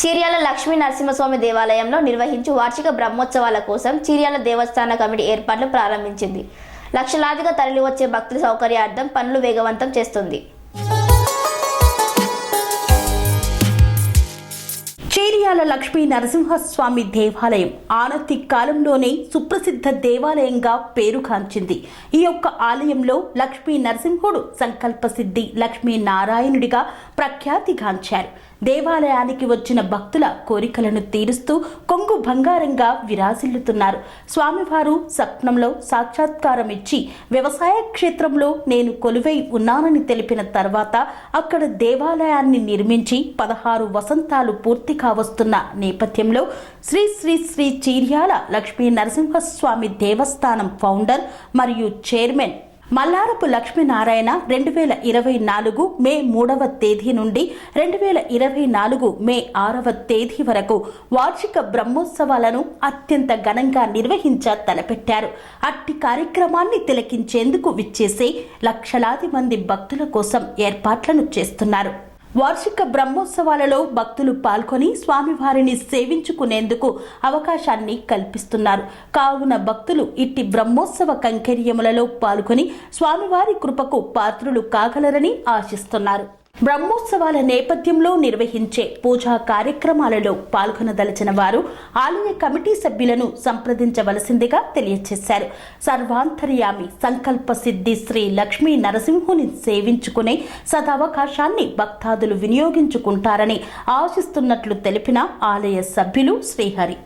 చీర్యాల లక్ష్మీ నరసింహస్వామి దేవాలయంలో నిర్వహించు వార్షిక బ్రహ్మోత్సవాల కోసం చీర్యాల దేవస్థాన కమిటీ ఏర్పాట్లు ప్రారంభించింది. లక్షలాదిగా తరలివచ్చే భక్తుల సౌకర్యార్థం పనులు వేగవంతం చేస్తుంది. చేరియాల లక్ష్మీ నరసింహస్వామి దేవాలయం ఆనతి కాలంలోనే సుప్రసిద్ధ దేవాలయంగా పేరుగాంచింది ఈ యొక్క ఆలయంలో లక్ష్మీ నరసింహుడు సంకల్ప సిద్ధి లక్ష్మీ నారాయణుడిగా ప్రఖ్యాతిగాంచారు దేవాలయానికి వచ్చిన భక్తుల కోరికలను తీరుస్తూ కొంగు బంగారంగా విరాజిల్లుతున్నారు. స్వామివారు స్వప్నంలో సాక్షాత్కారం ఇచ్చి వ్యవసాయ క్షేత్రంలో నేను కొలువై ఉన్నానని తెలిపిన తర్వాత అక్కడ దేవాలయాన్ని నిర్మించి పదహారు వసంతాలు పూర్తి కావస్తున్న నేపథ్యంలో శ్రీ శ్రీ శ్రీ చీర్యాల లక్ష్మీ నరసింహస్వామి దేవస్థానం ఫౌండర్ మరియు చైర్మన్ మల్లారపు లక్ష్మీనారాయణ రెండు వేల ఇరవై నాలుగు మే మూడవ తేదీ నుండి రెండు వేల ఇరవై నాలుగు మే ఆరవ తేదీ వరకు వార్షిక బ్రహ్మోత్సవాలను అత్యంత ఘనంగా నిర్వహించ తలపెట్టారు. అట్టి కార్యక్రమాన్ని తిలకించేందుకు విచ్చేసే లక్షలాది మంది భక్తుల కోసం ఏర్పాట్లను చేస్తున్నారు. వార్షిక బ్రహ్మోత్సవాలలో భక్తులు పాల్గొని స్వామివారిని సేవించుకునేందుకు అవకాశాన్ని కల్పిస్తున్నారు. కావున భక్తులు ఇట్టి బ్రహ్మోత్సవ కంకర్యములలో పాల్గొని స్వామివారి కృపకు పాత్రులు కాగలరని ఆశిస్తున్నారు. బ్రహ్మోత్సవాల నేపథ్యంలో నిర్వహించే పూజా కార్యక్రమాలలో పాల్గొనదలిచిన వారు ఆలయ కమిటీ సభ్యులను సంప్రదించవలసిందిగా తెలియజేశారు సర్వాంతర్యామి సంకల్ప సిద్ధి శ్రీ లక్ష్మీ నరసింహుని సేవించుకునే సదవకాశాన్ని భక్తాదులు వినియోగించుకుంటారని ఆశిస్తున్నట్లు తెలిపిన ఆలయ సభ్యులు శ్రీహరి.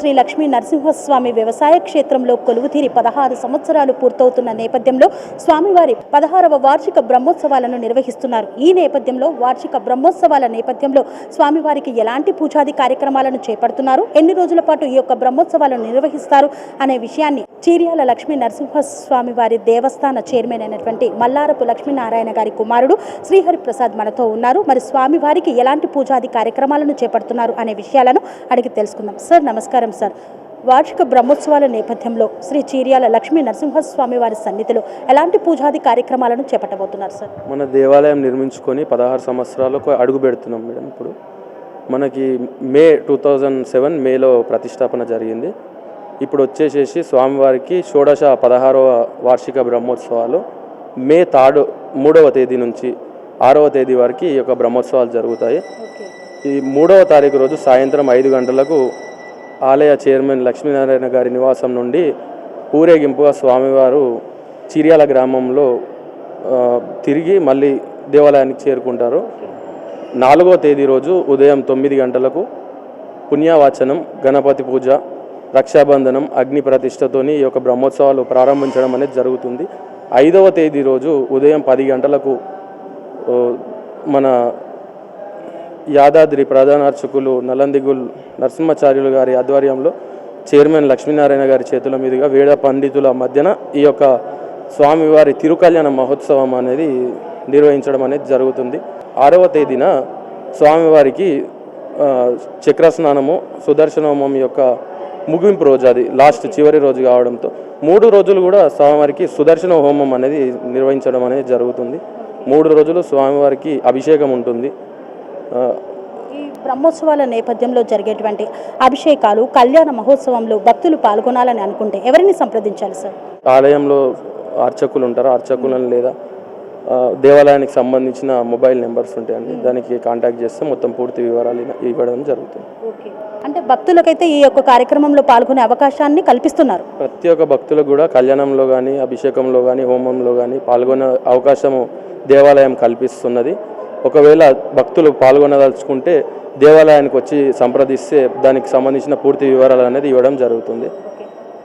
శ్రీ లక్ష్మీ నరసింహస్వామి వ్యవసాయ క్షేత్రంలో కొలువుతీరి పదహారు సంవత్సరాలు పూర్తవుతున్న నేపథ్యంలో స్వామివారి పదహారవ వార్షిక బ్రహ్మోత్సవాలను నిర్వహిస్తున్నారు. ఈ నేపథ్యంలో వార్షిక బ్రహ్మోత్సవాల నేపథ్యంలో స్వామివారికి ఎలాంటి పూజాది కార్యక్రమాలను చేపడుతున్నారు? ఎన్ని రోజుల పాటు ఈ యొక్క బ్రహ్మోత్సవాలను నిర్వహిస్తారు? అనే విషయాన్ని చీర్యాల లక్ష్మీ నరసింహస్వామి వారి దేవస్థాన చైర్మన్ అయినటువంటి మల్లారపు లక్ష్మీనారాయణ గారి కుమారుడు శ్రీహరి ప్రసాద్ మనతో ఉన్నారు. మరి స్వామివారికి ఎలాంటి పూజాది కార్యక్రమాలను చేపడుతున్నారు? అనే విషయాలను అడిగి తెలుసుకుందాం. సార్ నమస్కారం సార్. వార్షిక బ్రహ్మోత్సవాల నేపథ్యంలో శ్రీ చీర్యాల లక్ష్మీ నరసింహస్వామి వారి సన్నిధిలో ఎలాంటి పూజాది కార్యక్రమాలను చేపట్టబోతున్నారు సార్? మన దేవాలయం నిర్మించుకొని పదహారు సంవత్సరాలకు అడుగు పెడుతున్నాం మేడం ఇప్పుడు. మనకి మే టూ థౌజండ్ సెవెన్ మేలో ప్రతిష్టాపన జరిగింది. ఇప్పుడు వచ్చేసేసి స్వామివారికి షోడశ పదహారవ వార్షిక బ్రహ్మోత్సవాలు మే థర్డ్ మూడవ తేదీ నుంచి ఆరవ తేదీ వరకు ఈ యొక్క బ్రహ్మోత్సవాలు జరుగుతాయి. ఈ మూడవ తారీఖు రోజు సాయంత్రం ఐదు గంటలకు ఆలయ చైర్మన్ లక్ష్మీనారాయణ గారి నివాసం నుండి ఊరేగింపుగా స్వామివారు చిర్యాల గ్రామంలో తిరిగి మళ్ళీ దేవాలయానికి చేరుకుంటారు. నాలుగో తేదీ రోజు ఉదయం తొమ్మిది గంటలకు పుణ్యవాచనం గణపతి పూజ రక్షాబంధనం అగ్ని ప్రతిష్టతోని ఈ యొక్క బ్రహ్మోత్సవాలు ప్రారంభించడం అనేది జరుగుతుంది. ఐదవ తేదీ రోజు ఉదయం పది గంటలకు మన యాదాద్రి ప్రధాన అర్చకులు నలందిగుల్ నరసింహాచార్యులు గారి ఆధ్వర్యంలో చైర్మన్ లక్ష్మీనారాయణ గారి చేతుల మీదుగా వేద పండితుల మధ్యన ఈ యొక్క స్వామివారి తిరుకల్యాణ మహోత్సవం అనేది నిర్వహించడం అనేది జరుగుతుంది. ఆరవ తేదీన స్వామివారికి చక్రస్నానము చక్ర స్నానము సుదర్శన హోమం యొక్క ముగింపు రోజు అది లాస్ట్ చివరి రోజు కావడంతో మూడు రోజులు కూడా స్వామివారికి సుదర్శన హోమం అనేది నిర్వహించడం అనేది జరుగుతుంది. మూడు రోజులు స్వామివారికి అభిషేకం ఉంటుంది. ఈ బ్రహ్మోత్సవాల నేపథ్యంలో జరిగేటువంటి అభిషేకాలు కళ్యాణ మహోత్సవంలో భక్తులు పాల్గొనాలని అనుకుంటే ఎవరిని సంప్రదించాలి సార్? ఆలయంలో అర్చకులు ఉంటారు? అర్చకులను లేదా దేవాలయానికి సంబంధించిన మొబైల్ నెంబర్స్ ఉంటాయండి. దానికి కాంటాక్ట్ చేస్తే మొత్తం పూర్తి వివరాలు ఇవ్వడం జరుగుతుంది. ఓకే. అంటే భక్తులకైతే ఈ యొక్క కార్యక్రమంలో పాల్గొనే అవకాశాన్ని కల్పిస్తున్నారు? ప్రతి ఒక్క భక్తులకు కూడా కళ్యాణంలో కానీ అభిషేకంలో కానీ హోమంలో కానీ పాల్గొనే అవకాశము దేవాలయం కల్పిస్తున్నది. ఒకవేళ భక్తులు పాల్గొనదలుచుకుంటే దేవాలయానికి వచ్చి సంప్రదిస్తే దానికి సంబంధించిన పూర్తి వివరాలు అనేది ఇవ్వడం జరుగుతుంది.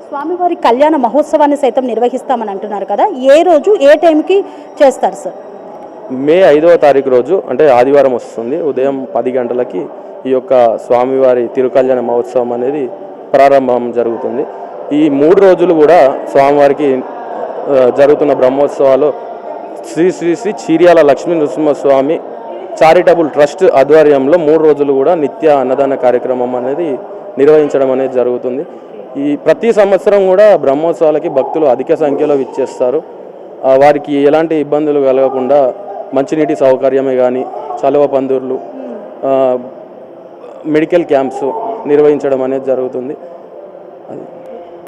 స్వామివారి కళ్యాణ మహోత్సవాన్ని సైతం నిర్వహిస్తామని అంటున్నారు కదా ఏ రోజు ఏ టైంకి చేస్తారు సార్? మే ఐదవ తారీఖు రోజు అంటే ఆదివారం వస్తుంది ఉదయం పది గంటలకి ఈ యొక్క స్వామివారి తిరుకల్యాణ మహోత్సవం అనేది ప్రారంభం జరుగుతుంది. ఈ మూడు రోజులు కూడా స్వామివారికి జరుగుతున్న బ్రహ్మోత్సవాలు శ్రీ శ్రీ శ్రీ చీర్యాల లక్ష్మీ నృసింహస్వామి చారిటబుల్ ట్రస్ట్ ఆధ్వర్యంలో మూడు రోజులు కూడా నిత్య అన్నదాన కార్యక్రమం అనేది నిర్వహించడం అనేది జరుగుతుంది. ఈ ప్రతి సంవత్సరం కూడా బ్రహ్మోత్సవాలకి భక్తులు అధిక సంఖ్యలో విచ్చేస్తారు. వారికి ఎలాంటి ఇబ్బందులు కలగకుండా మంచినీటి సౌకర్యమే కానీ చలవ పందిర్లు మెడికల్ క్యాంప్స్ నిర్వహించడం అనేది జరుగుతుంది. అది.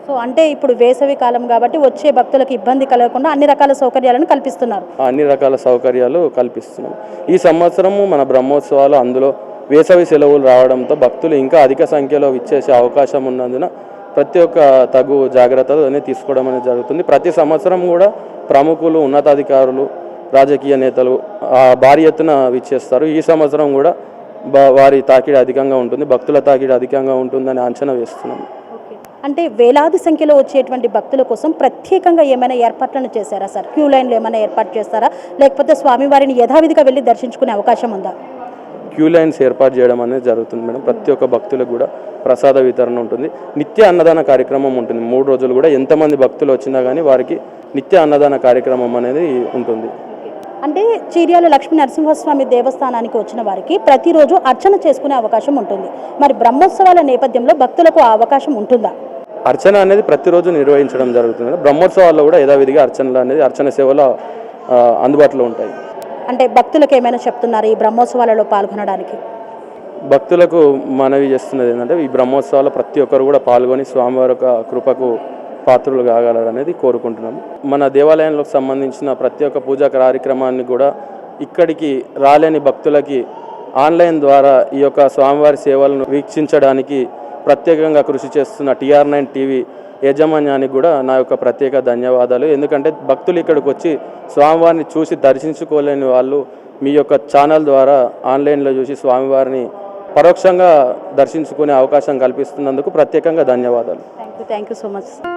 సో అంటే ఇప్పుడు వేసవి కాలం కాబట్టి వచ్చే భక్తులకు ఇబ్బంది కలగకుండా అన్ని రకాల సౌకర్యాలను కల్పిస్తున్నారు. అన్ని రకాల సౌకర్యాలు కల్పిస్తున్నాం. ఈ సంవత్సరము మన బ్రహ్మోత్సవాలు అందులో వేసవి సెలవులు రావడంతో భక్తులు ఇంకా అధిక సంఖ్యలో విచ్చేసే అవకాశం ఉన్నందున ప్రతి ఒక్క తగు జాగ్రత్తలు అనేది తీసుకోవడం అనేది జరుగుతుంది. ప్రతి సంవత్సరం కూడా ప్రముఖులు ఉన్నతాధికారులు రాజకీయ నేతలు భారీ ఎత్తున విచ్చేస్తారు. ఈ సంవత్సరం కూడా వారి తాకిడి అధికంగా ఉంటుంది భక్తుల తాకిడి అధికంగా ఉంటుందని అంచనా వేస్తున్నాం. అంటే వేలాది సంఖ్యలో వచ్చేటువంటి భక్తుల కోసం ప్రత్యేకంగా ఏమైనా ఏర్పాట్లను చేశారా సార్? క్యూ లైన్లు ఏమైనా ఏర్పాటు చేస్తారా? లేకపోతే స్వామివారిని యథావిధిగా వెళ్ళి దర్శించుకునే అవకాశం ఉందా? క్యూ లైన్స్ ఏర్పాటు చేయడం అనేది జరుగుతుంది మేడం. ప్రతి ఒక్క భక్తులకు కూడా ప్రసాద వితరణ ఉంటుంది. నిత్య అన్నదాన కార్యక్రమం ఉంటుంది. మూడు రోజులు కూడా ఎంతమంది భక్తులు వచ్చినా కానీ వారికి నిత్య అన్నదాన కార్యక్రమం అనేది ఉంటుంది. అంటే చీర్యాల లక్ష్మీ నరసింహస్వామి దేవస్థానానికి వచ్చిన వారికి ప్రతిరోజు అర్చన చేసుకునే అవకాశం ఉంటుంది. మరి బ్రహ్మోత్సవాల నేపథ్యంలో భక్తులకు ఆ అవకాశం ఉంటుందా? అర్చన అనేది ప్రతిరోజు నిర్వహించడం జరుగుతుంది. బ్రహ్మోత్సవాల్లో కూడా యథావిధిగా అర్చనలు అనేది అర్చన సేవలు అందుబాటులో ఉంటాయి. అంటే భక్తులకు ఏమైనా చెప్తున్నారు ఈ బ్రహ్మోత్సవాలలో పాల్గొనడానికి? భక్తులకు మనవి చేస్తున్నది ఏంటంటే ఈ బ్రహ్మోత్సవాల్లో ప్రతి ఒక్కరు కూడా పాల్గొని స్వామివారి యొక్క కృపకు పాత్రులు కాగలరనేది కోరుకుంటున్నాం మన దేవాలయంలోకి సంబంధించిన ప్రతి ఒక్క పూజా కార్యక్రమాన్ని కూడా ఇక్కడికి రాలేని భక్తులకి ఆన్లైన్ ద్వారా ఈ యొక్క స్వామివారి సేవలను వీక్షించడానికి ప్రత్యేకంగా కృషి చేస్తున్న టీఆర్ నైన్ టీవీ యాజమాన్యానికి కూడా నా యొక్క ప్రత్యేక ధన్యవాదాలు. ఎందుకంటే భక్తులు ఇక్కడికి వచ్చి స్వామివారిని చూసి దర్శించుకోలేని వాళ్ళు మీ యొక్క ఛానల్ ద్వారా ఆన్లైన్లో చూసి స్వామివారిని పరోక్షంగా దర్శించుకునే అవకాశం కల్పిస్తున్నందుకు ప్రత్యేకంగా ధన్యవాదాలు. Thank you so much